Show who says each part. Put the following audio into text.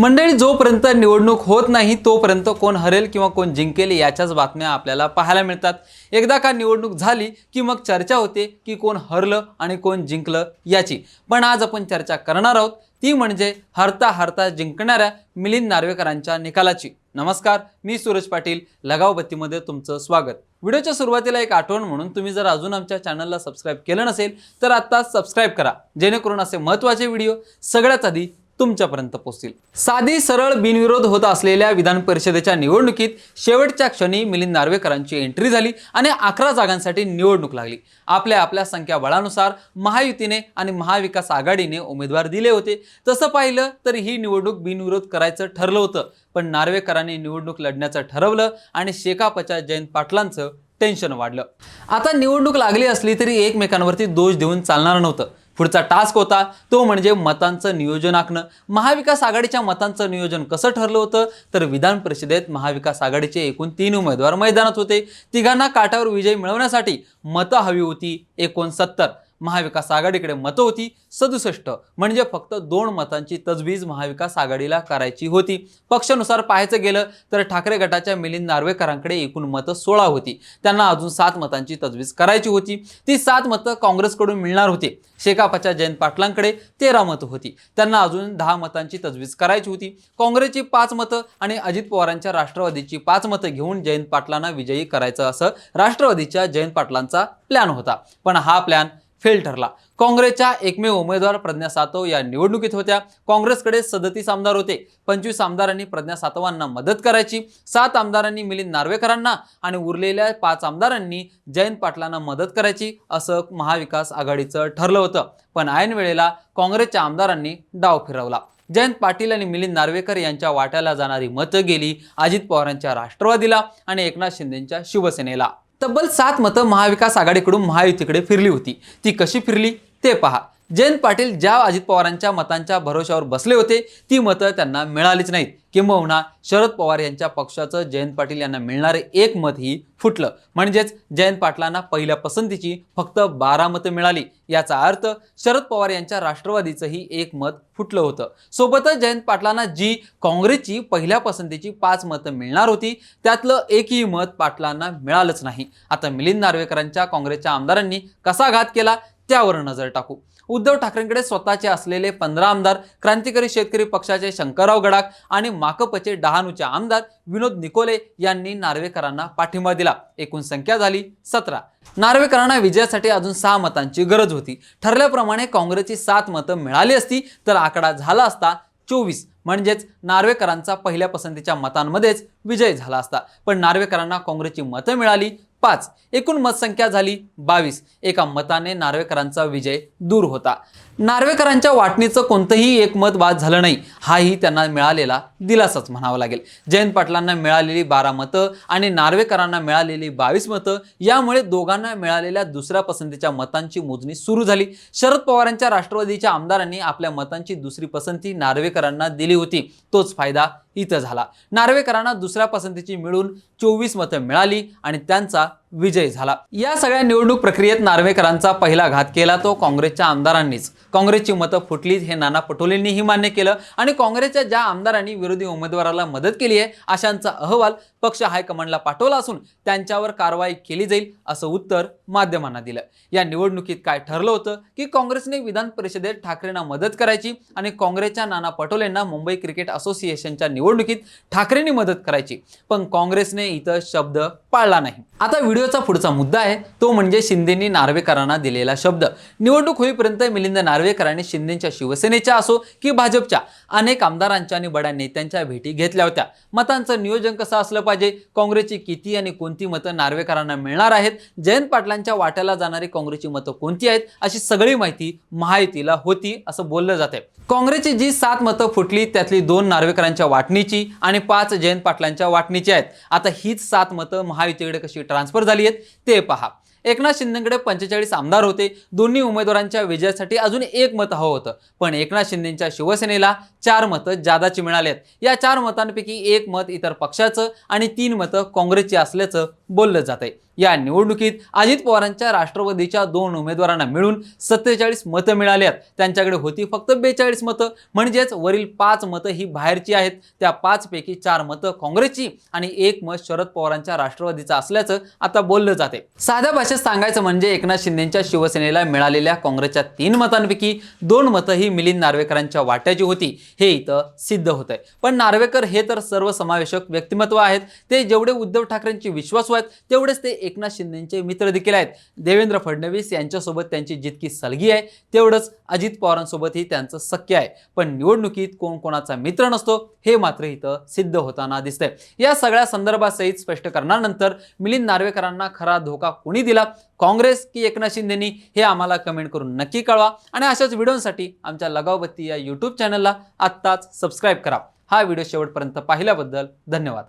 Speaker 1: मंडळी जोपर्यंत निवडणूक होत नाही तोपर्यंत कोण हरेल किंवा कोण जिंकेल याच्याच बातम्या आपल्याला पाहायला मिळतात. एकदा का निवडणूक झाली की मग चर्चा होते की कोण हरलं आणि कोण जिंकलं याची. पण आज आपण चर्चा करणार आहोत. ती म्हणजे हरता हरता जिंकणाऱ्या मिलिंद नार्वेकरांच्या निकालाची. नमस्कार मी सूरज पाटील लगाव बत्तीमध्ये तुमचं स्वागत. व्हिडिओच्या सुरुवातीला एक आठवण म्हणून तुम्ही जर अजून आमच्या चॅनलला सबस्क्राईब केलं नसेल तर आत्ताच सबस्क्राईब करा. जेणेकरून असे महत्त्वाचे व्हिडिओ सगळ्यात आधी तुमच्यापर्यंत पोहोचतील. साधी सरळ बिनविरोध होत असलेल्या विधान परिषदेच्या निवडणुकीत शेवटच्या क्षणी मिलिंद नार्वेकरांची एंट्री झाली आणि अकरा जागांसाठी निवडणूक लागली. आपल्या आपल्या संख्याबळानुसार महायुतीने आणि महाविकास आघाडीने उमेदवार दिले होते. तसं पाहिलं तर ही निवडणूक बिनविरोध करायचं ठरलं होतं. पण नार्वेकरांनी निवडणूक लढण्याचं ठरवलं आणि शेकापच्या जयंत पाटलांचं टेन्शन वाढलं. आता निवडणूक लागली असली तरी एकमेकांवरती दोष देऊन चालणार नव्हतं. पुढचा टास्क होता तो म्हणजे मतांचं नियोजन आखणं. महाविकास आघाडीच्या मतांचं नियोजन कसं ठरलं होतं? तर विधान परिषदेत महाविकास आघाडीचे एकूण तीन उमेदवार मैदानात होते. तिघांना काठावर विजय मिळवण्यासाठी मतं हवी होती एकोणसत्तर. महाविकास आघाडीकडे मतं होती. सदुसष्ट म्हणजे फक्त दोन मतांची तजवीज महाविकास आघाडीला करायची होती. पक्षानुसार पाहायचं गेलं तर ठाकरे गटाच्या मिलिंद नार्वेकरांकडे एकूण मतं सोळा होती. त्यांना अजून सात मतांची तजवीज करायची होती. ती सात मतं काँग्रेसकडून मिळणार होती. शेकापाच्या जयंत पाटलांकडे तेरा मतं होती. त्यांना अजून दहा मतांची तजवीज करायची होती. काँग्रेसची पाच मतं आणि अजित पवारांच्या राष्ट्रवादीची पाच मतं घेऊन जयंत पाटलांना विजयी करायचं असं राष्ट्रवादीच्या जयंत पाटलांचा प्लॅन होता. पण हा प्लॅन फेल ठरला. काँग्रेसच्या एकमेव उमेदवार प्रज्ञा सातव या निवडणुकीत होत्या. काँग्रेसकडे सदतीस आमदार होते. पंचवीस आमदारांनी प्रज्ञा सातवांना मदत करायची. सात आमदारांनी मिलिंद नार्वेकरांना आणि उरलेल्या पाच आमदारांनी जयंत पाटलांना मदत करायची असं महाविकास आघाडीचं ठरलं होतं. पण ऐन वेळेला काँग्रेसच्या आमदारांनी डाव फिरवला. जयंत पाटील आणि मिलिंद नार्वेकर यांच्या वाट्याला जाणारी मतं गेली. अजित पवारांच्या राष्ट्रवादीला आणि एकनाथ शिंदेंच्या शिवसेनेला. तब्बल सात मतं महाविकास आघाडीकडून महायुतीकडे फिरली होती. ती कशी फिरली? ते पहा. जयंत पाटील ज्या अजित पवारांच्या मतांच्या भरोशावर बसले होते ती मतं त्यांना मिळालीच नाहीत. किंबहुना शरद पवार यांच्या पक्षाचं जयंत पाटील यांना मिळणारे एक मतही फुटलं. म्हणजेच जयंत पाटलांना पहिल्या पसंतीची फक्त बारा मतं मिळाली. याचा अर्थ शरद पवार यांच्या राष्ट्रवादीचंही एक मत फुटलं होतं. सोबतच जयंत पाटलांना जी काँग्रेसची पहिल्या पसंतीची पाच मतं मिळणार होती त्यातलं एकही मत पाटलांना मिळालंच नाही. आता मिलिंद नार्वेकरांच्या काँग्रेसच्या आमदारांनी कसा घात केला त्यावर नजर टाकू. उद्धव ठाकरेंकडे स्वतःचे असलेले पंधरा आमदार क्रांतिकारी शेतकरी पक्षाचे शंकरराव गडाख आणि माकपचे डहाणूचे आमदार विनोद निकोले यांनी नार्वेकरांना पाठिंबा दिला. एकूण संख्या झाली सतरा. नार्वेकरांना विजयासाठी अजून सहा मतांची गरज होती. ठरल्याप्रमाणे काँग्रेसची सात मतं मिळाली असती तर आकडा झाला असता चोवीस. म्हणजेच नार्वेकरांचा पहिल्या पसंतीच्या मतांमध्येच विजय झाला असता. पण नार्वेकरांना काँग्रेसची मतं मिळाली पाच. एकूण मतसंख्या झाली बावीस. एका मताने नार्वेकरांचा विजय दूर होता. नार्वेकरांच्या वाटणीचं कोणतंही एक मत झालं नाही. हाही त्यांना मिळालेला दिलासाच म्हणावा लागेल. जयंत पाटलांना मिळालेली बारा मतं आणि नार्वेकरांना मिळालेली बावीस मतं यामुळे दोघांना मिळालेल्या दुसऱ्या पसंतीच्या मतांची मोजणी सुरू झाली. शरद पवारांच्या राष्ट्रवादीच्या आमदारांनी आपल्या मतांची दुसरी पसंती नार्वेकरांना दिली होती. तोच फायदा इथं झाला. नार्वेकरांना दुसऱ्या पसंतीची मिळून चोवीस मतं मिळाली आणि त्यांचा विजय झाला. या सगळ्या निवडणूक प्रक्रियेत नार्वेकरांचा पहिला घात केला तो काँग्रेसच्या आमदारांनीच. काँग्रेसची मतं फुटलीच हे नाना पटोलेंनीही मान्य केलं आणि काँग्रेसच्या ज्या आमदारांनी विरोधी उमेदवाराला मदत केली आहे अशांचा अहवाल पक्ष हायकमांडला पाठवला असून त्यांच्यावर कारवाई केली जाईल असं उत्तर माध्यमांना दिलं. या निवडणुकीत काय ठरलं होतं की काँग्रेसने विधान परिषदेत ठाकरेंना मदत करायची आणि काँग्रेसच्या नाना पटोलेंना मुंबई क्रिकेट असोसिएशनच्या निवडणुकीत ठाकरेंनी मदत करायची. पण काँग्रेसने इथं शब्द पाळला नाही. आता व्हिडिओचा पुढचा मुद्दा आहे तो म्हणजे शिंदेंनी नार्वेकरांना दिलेला शब्द. निवडणूक होईपर्यंत मिलिंद नार्वेकरांनी शिंदेच्या शिवसेनेच्या असो की भाजपच्या अनेक आमदारांच्या आणि बड्या नेत्यांच्या भेटी घेतल्या होत्या. मतांचं नियोजन कसं असलं पाहिजे? काँग्रेसची किती आणि कोणती मतं नार्वेकरांना मिळणार आहेत? जयंत पाटलांच्या वाट्याला जाणारी काँग्रेसची मतं कोणती आहेत? अशी सगळी माहिती महायुतीला होती असं बोललं जाते काँग्रेसची जी सात मतं फुटली त्यातली दोन नार्वेकरांच्या वाटणीची आणि पाच जयंत पाटलांच्या वाटणीची आहेत. आता हीच सात मतं महायुतीकडे कशी ट्रान्सफर झाली आहेत ते पहा. एकनाथ शिंदेकडे पंचेचाळीस आमदार होते. दोन्ही उमेदवारांच्या विजयासाठी अजून एक मत हवं होतं. पण एकनाथ शिंदेच्या शिवसेनेला चार मतं जादाची मिळाली आहेत. या चार मतांपैकी एक मत इतर पक्षाचं आणि तीन मतं काँग्रेसची असल्याचं बोललं जात आहे या निवडणुकीत अजित पवारांच्या राष्ट्रवादीच्या दोन उमेदवारांना मिळून सत्तेचाळीस मतं मिळाली आहेत. त्यांच्याकडे होती फक्त बेचाळीस मतं. म्हणजेच वरील पाच मतं ही बाहेरची आहेत. त्या पाचपैकी चार मतं काँग्रेसची आणि एक मत शरद पवारांच्या राष्ट्रवादीचं असल्याचं आता बोललं जाते. साध्या भाषेत सांगायचं म्हणजे एकनाथ शिंदेच्या शिवसेनेला मिळालेल्या काँग्रेसच्या तीन मतांपैकी दोन मतं ही मिलिंद नार्वेकरांच्या वाट्याची होती. हे इथं सिद्ध होत आहे पण नार्वेकर हे तर सर्वसमावेशक व्यक्तिमत्व आहेत. ते जेवढे उद्धव ठाकरेंचे विश्वासू आहेत तेवढेच ते एकनाथ शिंदेचे मित्र देखील आहेत. देवेंद्र फडणवीस यांच्यासोबत त्यांची जितकी सलगी आहे तेवढंच अजित पवारांसोबतही त्यांचं सख्य आहे. पण निवडणुकीत कोण कोणाचा मित्र नसतो हे मात्र इथं सिद्ध होताना दिसतंय. या सगळ्या संदर्भासहित स्पष्ट करण्यानंतर मिलिंद नार्वेकरांना खरा धोका कोणी दिला? काँग्रेस की एकनाथ शिंदेनी? हे आम्हाला कमेंट करून नक्की कळवा. आणि अशाच व्हिडिओसाठी आमच्या लगावबत्ती या यूट्यूब चॅनलला आत्ताच सबस्क्राईब करा. हा व्हिडिओ शेवटपर्यंत पाहिल्याबद्दल धन्यवाद.